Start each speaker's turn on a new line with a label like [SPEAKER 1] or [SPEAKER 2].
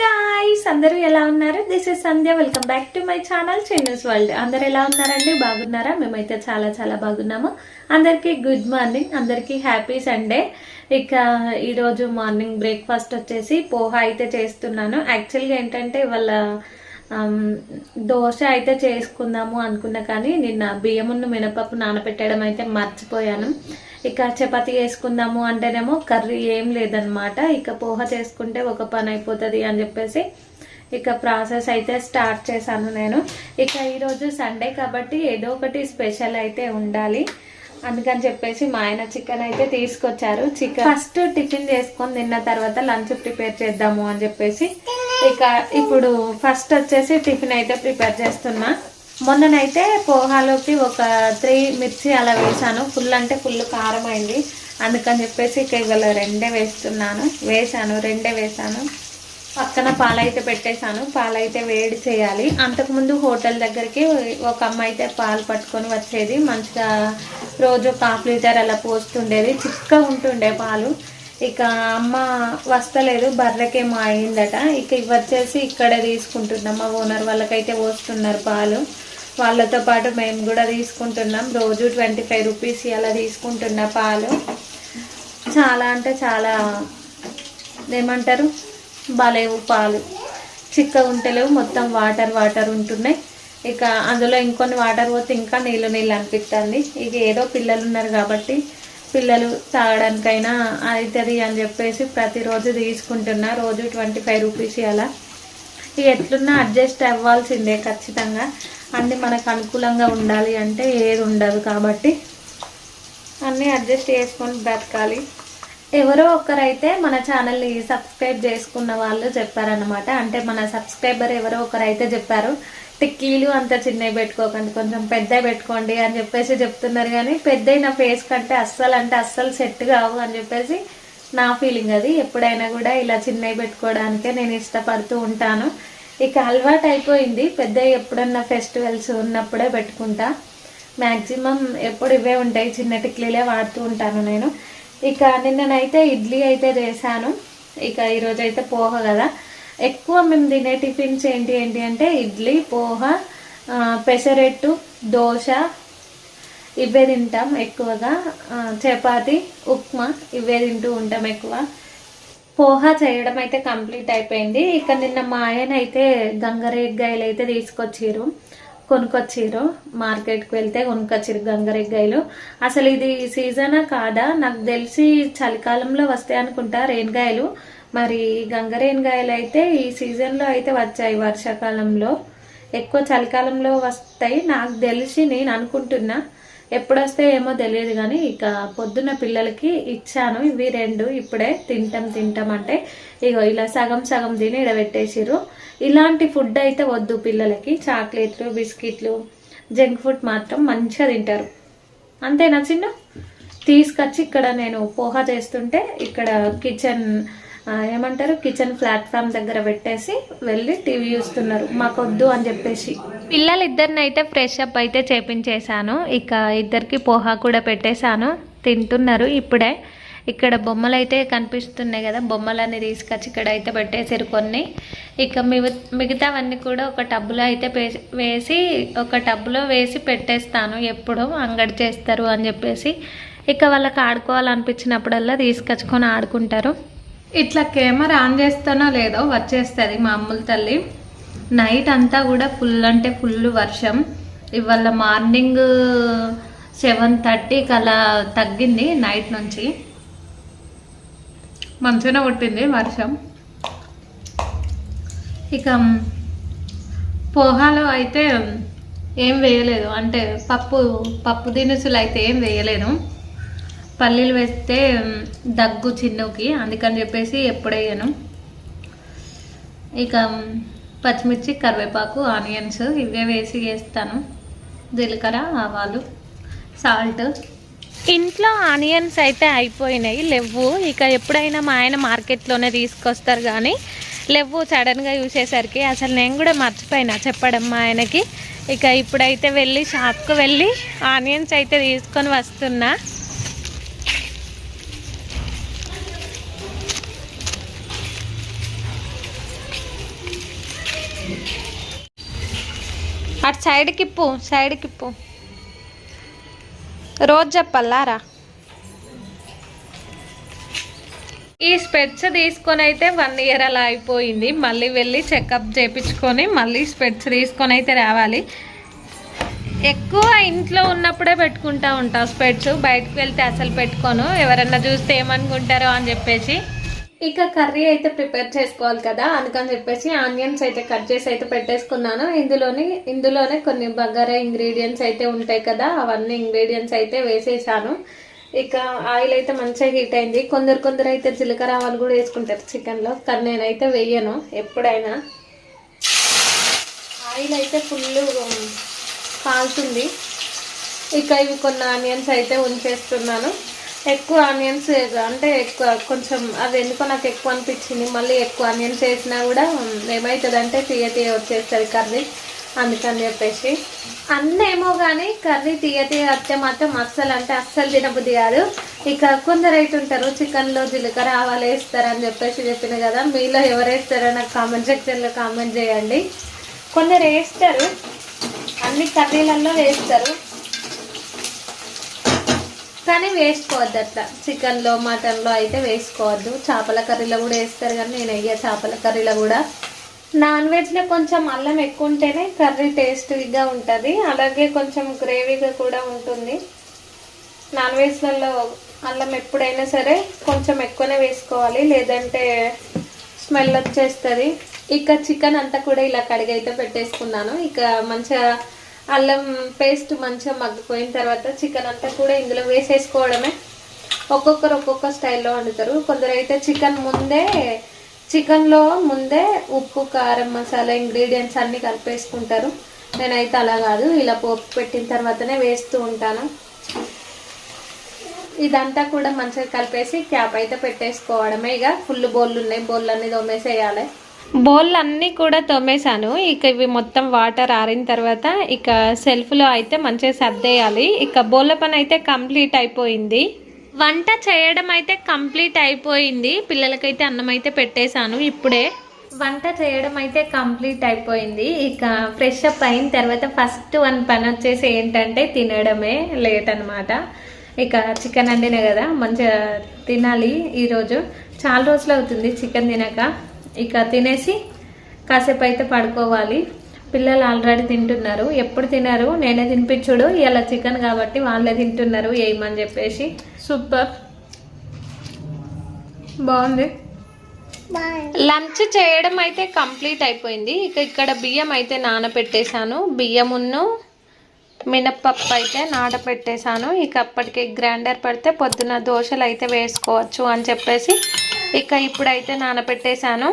[SPEAKER 1] Guys అందరూ ఎలా ఉన్నారు? This is Sandhya welcome back to my channel Chinese world అందరు ఎలా ఉన్నారండి? బాగున్నారా? మేమైతే చాలా చాలా బాగున్నాము. అందరికీ గుడ్ మార్నింగ్ అందరికీ హ్యాపీ సండే ఇక ఈరోజు మార్నింగ్ బ్రేక్ఫాస్ట్ వచ్చేసి పోహా అయితే చేస్తున్నాను. యాక్చువల్గా ఏంటంటే వాళ్ళ um, దోశ అయితే చేసుకుందాము అనుకున్నా కానీ నిన్న బియ్యమున్న మినపప్పు నానబెట్టడం అయితే మర్చిపోయాను. ఇక చపాతి వేసుకుందాము అంటేనేమో కర్రీ ఏం లేదనమాట ఇక పోహ చేసుకుంటే ఒక పని అయిపోతుంది అని చెప్పేసి ఇక ప్రాసెస్ అయితే స్టార్ట్ చేశాను నేను. ఇక ఈరోజు సండే కాబట్టి ఏదో ఒకటి స్పెషల్ అయితే ఉండాలి. అందుకని చెప్పేసి మా ఆయన చికెన్ అయితే తీసుకొచ్చారు. చికెన్ ఫస్ట్ టిఫిన్ చేసుకొని తిన్న తర్వాత లంచ్ ప్రిపేర్ చేద్దాము అని చెప్పేసి ఇక ఇప్పుడు ఫస్ట్ వచ్చేసి టిఫిన్ అయితే ప్రిపేర్ చేస్తున్నా. మొన్ననైతే పోహాలోకి ఒక త్రీ మిర్చి అలా వేసాను ఫుల్ అంటే ఫుల్ కారం అయింది అందుకని చెప్పేసి ఇక ఇవాళ రెండే వేస్తున్నాను. వేసాను రెండే వేసాను పక్కన పాలైతే పెట్టేశాను. పాలైతే వేడి చేయాలి. అంతకుముందు హోటల్ దగ్గరికి ఒక అమ్మ అయితే పాలు పట్టుకొని వచ్చేది. మంచిగా రోజు ఒక హాఫ్ లీటర్ అలా పోస్తుండేది. చిక్క ఉంటుండే పాలు. ఇక అమ్మ వస్తలేదు. బర్రెకేమో అయిందట. ఇక ఇవి వచ్చేసి ఇక్కడే తీసుకుంటున్నాం. మా ఓనర్ వాళ్ళకైతే పోస్తున్నారు పాలు. వాళ్ళతో పాటు మేము కూడా తీసుకుంటున్నాం. రోజు ట్వంటీ ఫైవ్ రూపీస్ అలా తీసుకుంటున్న పాలు. చాలా అంటే చాలా ఏమంటారు? బాలేవు పాలు. చిక్క ఉంటలేవు మొత్తం వాటర్ వాటర్ ఉంటున్నాయి. ఇక అందులో ఇంకొన్ని వాటర్ పోతే ఇంకా నీళ్ళు నీళ్ళు అనిపిస్తుంది ఇక ఏదో పిల్లలు ఉన్నారు కాబట్టి పిల్లలు తాగడానికైనా అవుతుంది అని చెప్పేసి ప్రతిరోజు తీసుకుంటున్నా. రోజు ట్వంటీ ఫైవ్ రూపీస్ అలా ఇక ఎట్లున్నా అడ్జస్ట్ అవ్వాల్సిందే ఖచ్చితంగా. అన్నీ మనకు అనుకూలంగా ఉండాలి అంటే ఏది ఉండదు కాబట్టి అన్నీ అడ్జస్ట్ చేసుకొని బ్రతకాలి. ఎవరో ఒకరైతే మన ఛానల్ని సబ్స్క్రైబ్ చేసుకున్న వాళ్ళు చెప్పారనమాట అంటే మన సబ్స్క్రైబర్ ఎవరో ఒకరైతే చెప్పారు టిక్కీలు అంత చిన్నవి పెట్టుకోకండి కొంచెం పెద్ద పెట్టుకోండి అని చెప్పేసి చెప్తున్నారు. కానీ పెద్ద నా ఫేస్ కంటే అస్సలు అంటే అస్సలు సెట్ కావు అని చెప్పేసి నా ఫీలింగ్ అది. ఎప్పుడైనా కూడా ఇలా చిన్నవి పెట్టుకోవడానికే నేను ఇష్టపడుతూ ఉంటాను. ఇక అలవాటు అయిపోయింది. పెద్ద ఎప్పుడన్నా ఫెస్టివల్స్ ఉన్నప్పుడే పెట్టుకుంటా. మ్యాక్సిమం ఎప్పుడు ఇవే ఉంటాయి. చిన్న టిక్లీలే వాడుతూ ఉంటాను నేను. ఇక నిన్ననైతే ఇడ్లీ అయితే చేశాను. ఇక ఈరోజు అయితే పోహ కదా. ఎక్కువ మేము తినే టిఫిన్స్ ఏంటి ఏంటి అంటే ఇడ్లీ పోహ పెసరెట్టు దోశ ఇవే తింటాం ఎక్కువగా. చపాతి ఉప్మా ఇవే తింటూ ఉంటాం ఎక్కువ. పోహా చేయడం అయితే కంప్లీట్ అయిపోయింది. ఇక నిన్న మా ఆయన అయితే గంగరేగ్గాయలు అయితే తీసుకొచ్చారు కొనుక్కొచ్చారు మార్కెట్కి వెళ్తే కొనుక్కొచ్చారు గంగరేగ్గాయలు. అసలు ఇది సీజనా కాదా? నాకు తెలిసి చలికాలంలో వస్తాయి అనుకుంటా రేణిగాయలు మరి గంగరేణిగాయలు అయితే ఈ సీజన్లో అయితే వచ్చాయి వర్షాకాలంలో. ఎక్కువ చలికాలంలో వస్తాయి. నాకు తెలిసి నేను అనుకుంటున్నా. ఎప్పుడు ఏమో తెలియదు కానీ ఇక పొద్దున్న పిల్లలకి ఇచ్చాను. ఇవి రెండు ఇప్పుడే తింటాం తింటాం అంటే ఇగో ఇలా సగం సగం తిని ఇడబెట్టేసిర్రు. ఇలాంటి ఫుడ్ అయితే వద్దు పిల్లలకి. చాక్లెట్లు బిస్కెట్లు జంక్ ఫుడ్ మాత్రం మంచిగా తింటారు. అంతేనా చిన్న? తీసుకొచ్చి ఇక్కడ నేను పోహా చేస్తుంటే ఇక్కడ కిచెన్ ఏమంటారు? కిచెన్ ప్లాట్ఫామ్ దగ్గర పెట్టేసి వెళ్ళి టీవీ చూస్తున్నారు. మాకొద్దు అని చెప్పేసి. పిల్లలు ఇద్దరిని అయితే ఫ్రెష్ అప్ అయితే చేపించేశాను. ఇక ఇద్దరికి పోహా కూడా పెట్టేశాను. తింటున్నారు ఇప్పుడే. ఇక్కడ బొమ్మలు అయితే కనిపిస్తున్నాయి కదా బొమ్మలన్నీ తీసుకొచ్చి ఇక్కడ అయితే పెట్టేసారు కొన్ని. ఇక మిగతావన్నీ కూడా ఒక టబ్బులో అయితే పే- వేసి ఒక టబ్బులో వేసి పెట్టేస్తాను. ఎప్పుడు అంగడి చేస్తారు అని చెప్పేసి. ఇక వాళ్ళకి ఆడుకోవాలనిపించినప్పుడల్లా తీసుకొచ్చుకొని ఆడుకుంటారు. ఇట్లా కెమెరా ఆన్ చేస్తానో లేదో వచ్చేస్తుంది మా అమ్ముల తల్లి. నైట్ అంతా కూడా ఫుల్ అంటే ఫుల్ వర్షం. ఇవాళ మార్నింగ్ సెవెన్ థర్టీకి అలా తగ్గింది నైట్ నుంచి. మంచిగానే కొట్టింది వర్షం. ఇక పోహాలో అయితే ఏం వేయలేదు. అంటే పప్పు పప్పు దినుసులు అయితే ఏం వేయలేను. పల్లీలు వేస్తే దగ్గు చిన్నుకి అందుకని చెప్పేసి ఎప్పుడేయను ఇక పచ్చిమిర్చి కరివేపాకు ఆనియన్స్ ఇవే వేసి వేస్తాను. జీలకర్ర ఆవాలు సాల్ట్. ఇంట్లో ఆనియన్స్ అయితే అయిపోయినాయి లేవు ఇక ఎప్పుడైనా మా ఆయన మార్కెట్లోనే తీసుకొస్తారు కానీ లేవు సడన్గా చూసేసరికి అసలు నేను కూడా మర్చిపోయినా చెప్పడం మా ఆయనకి. ఇక ఇప్పుడైతే వెళ్ళి షాప్కి వెళ్ళి ఆనియన్స్ అయితే తీసుకొని వస్తున్నా. అటు సైడ్కి ఇప్పు సైడ్కి ఇప్పు. రోజు చెప్పల్లారా? ఈ స్పెట్స్ తీసుకొని అయితే వన్ ఇయర్ అలా అయిపోయింది. మళ్ళీ వెళ్ళి చెకప్ చేయించుకొని మళ్ళీ స్పెట్స్ తీసుకొని అయితే రావాలి. ఎక్కువ ఇంట్లో ఉన్నప్పుడే పెట్టుకుంటా ఉంటా స్పెట్స్. బయటకు వెళ్తే అసలు పెట్టుకోను. ఎవరన్నా చూస్తే ఏమనుకుంటారో అని చెప్పేసి. ఇక కర్రీ అయితే ప్రిపేర్ చేసుకోవాలి కదా అందుకని చెప్పేసి ఆనియన్స్ అయితే కట్ చేసి అయితే పెట్టేసుకున్నాను. ఇందులోని ఇందులోనే కొన్ని బగారా ఇంగ్రీడియంట్స్ అయితే ఉంటాయి కదా అవన్నీ ఇంగ్రీడియంట్స్ అయితే వేసేసాను. ఇక ఆయిల్ అయితే మంచిగా హీట్ అయింది. కొందరు కొందరు అయితే జీలకర్ర ఆవాలు కూడా వేసుకుంటారు చికెన్లో కానీ నేనైతే వేయను ఎప్పుడైనా. ఆయిల్ అయితే ఫుల్ కాలుతుంది. ఇక ఇవి కొన్ని ఆనియన్స్ అయితే ఉంచేస్తున్నాను. ఎక్కువ ఆనియన్స్ అంటే ఎక్కువ కొంచెం అది ఎందుకో నాకు ఎక్కువ అనిపించింది. మళ్ళీ ఎక్కువ ఆనియన్స్ వేసినా కూడా ఏమవుతుంది అంటే తీయ తీయ వచ్చేస్తుంది కర్రీ. అందుకని చెప్పేసి. అన్నేమో కానీ కర్రీ తీయ తీయ వస్తే మాత్రం అస్సలు అంటే అస్సలు తినబుద్ధి కాదు. ఇక కొందరు అయితే ఉంటారు చికెన్లో జీలకర్ర ఆవాలు వేస్తారని చెప్పేసి చెప్పిన కదా మీలో ఎవరు వేస్తారో నాకు కామెంట్ సెక్షన్లో కామెంట్ చేయండి. కొందరు వేస్తారు అన్ని కర్రీలలో వేస్తారు. కానీ వేసుకోవద్దు అట్లా. చికెన్లో మటన్లో అయితే వేసుకోవద్దు. చేపల కర్రీలో కూడా వేస్తారు కానీ నేను అయ్యా చేపల కర్రీలో కూడా. నాన్ వెజ్లో కొంచెం అల్లం ఎక్కువ ఉంటేనే కర్రీ టేస్టీగా ఉంటుంది. అలాగే కొంచెం గ్రేవీగా కూడా ఉంటుంది. నాన్ వెజ్లలో అల్లం ఎప్పుడైనా సరే కొంచెం ఎక్కువనే వేసుకోవాలి. లేదంటే స్మెల్ వచ్చేస్తుంది. ఇక చికెన్ అంతా కూడా ఇలా కడిగి అయితే పెట్టేసుకున్నాను. ఇక మంచిగా అల్లం పేస్ట్ మంచిగా మగ్గిపోయిన తర్వాత చికెన్ అంతా కూడా ఇందులో వేసేసుకోవడమే. ఒక్కొక్కరు ఒక్కొక్క స్టైల్లో వండుతారు. కొందరైతే చికెన్ ముందే చికెన్లో ముందే ఉప్పు కారం మసాలా ఇంగ్రీడియంట్స్ అన్నీ కలిపేసుకుంటారు. నేనైతే అలా కాదు. ఇలా పోపు పెట్టిన తర్వాతనే వేస్తూ ఉంటాను. ఇదంతా కూడా మంచిగా కలిపేసి క్యాప్ అయితే పెట్టేసుకోవడమే. ఇక ఫుల్ బౌల్ ఉన్నాయి. బౌల్ అనేది తోమేసేయాలి. బౌల్ అన్నీ కూడా తోమేశాను. ఇక ఇవి మొత్తం వాటర్ ఆరిన తర్వాత ఇక సెల్ఫ్లో అయితే మంచిగా సర్దేయాలి. ఇక బౌల్ల పని అయితే కంప్లీట్ అయిపోయింది. వంట చేయడం అయితే కంప్లీట్ అయిపోయింది. పిల్లలకైతే అన్నం అయితే పెట్టేశాను ఇప్పుడే. వంట చేయడం అయితే కంప్లీట్ అయిపోయింది. ఇక ఫ్రెష్ అప్ అయిన తర్వాత ఫస్ట్ వన్ పని వచ్చేసి ఏంటంటే తినడమే లేట్ అనమాట ఇక చికెన్ వండినా కదా మంచిగా తినాలి ఈరోజు. చాలా రోజులు అవుతుంది చికెన్ తినక. ఇక తినేసి కాసేపు అయితే పడుకోవాలి. పిల్లలు ఆల్రెడీ తింటున్నారు. ఎప్పుడు తినరు? నేనే తినిపించుడు. ఇలా చికెన్ కాబట్టి వాళ్ళే తింటున్నారు. వేయమని చెప్పేసి. సూపర్. బాగుంది. లంచ్ చేయడం అయితే కంప్లీట్ అయిపోయింది. ఇక ఇక్కడ బియ్యం అయితే నానబెట్టేశాను బియ్యమును మినప్పప్పు అయితే నానబెట్టేశాను ఇక అప్పటికి గ్రైండర్ పడితే పొద్దున దోశలు అయితే వేసుకోవచ్చు అని చెప్పేసి ఇక ఇప్పుడైతే నానబెట్టేశాను.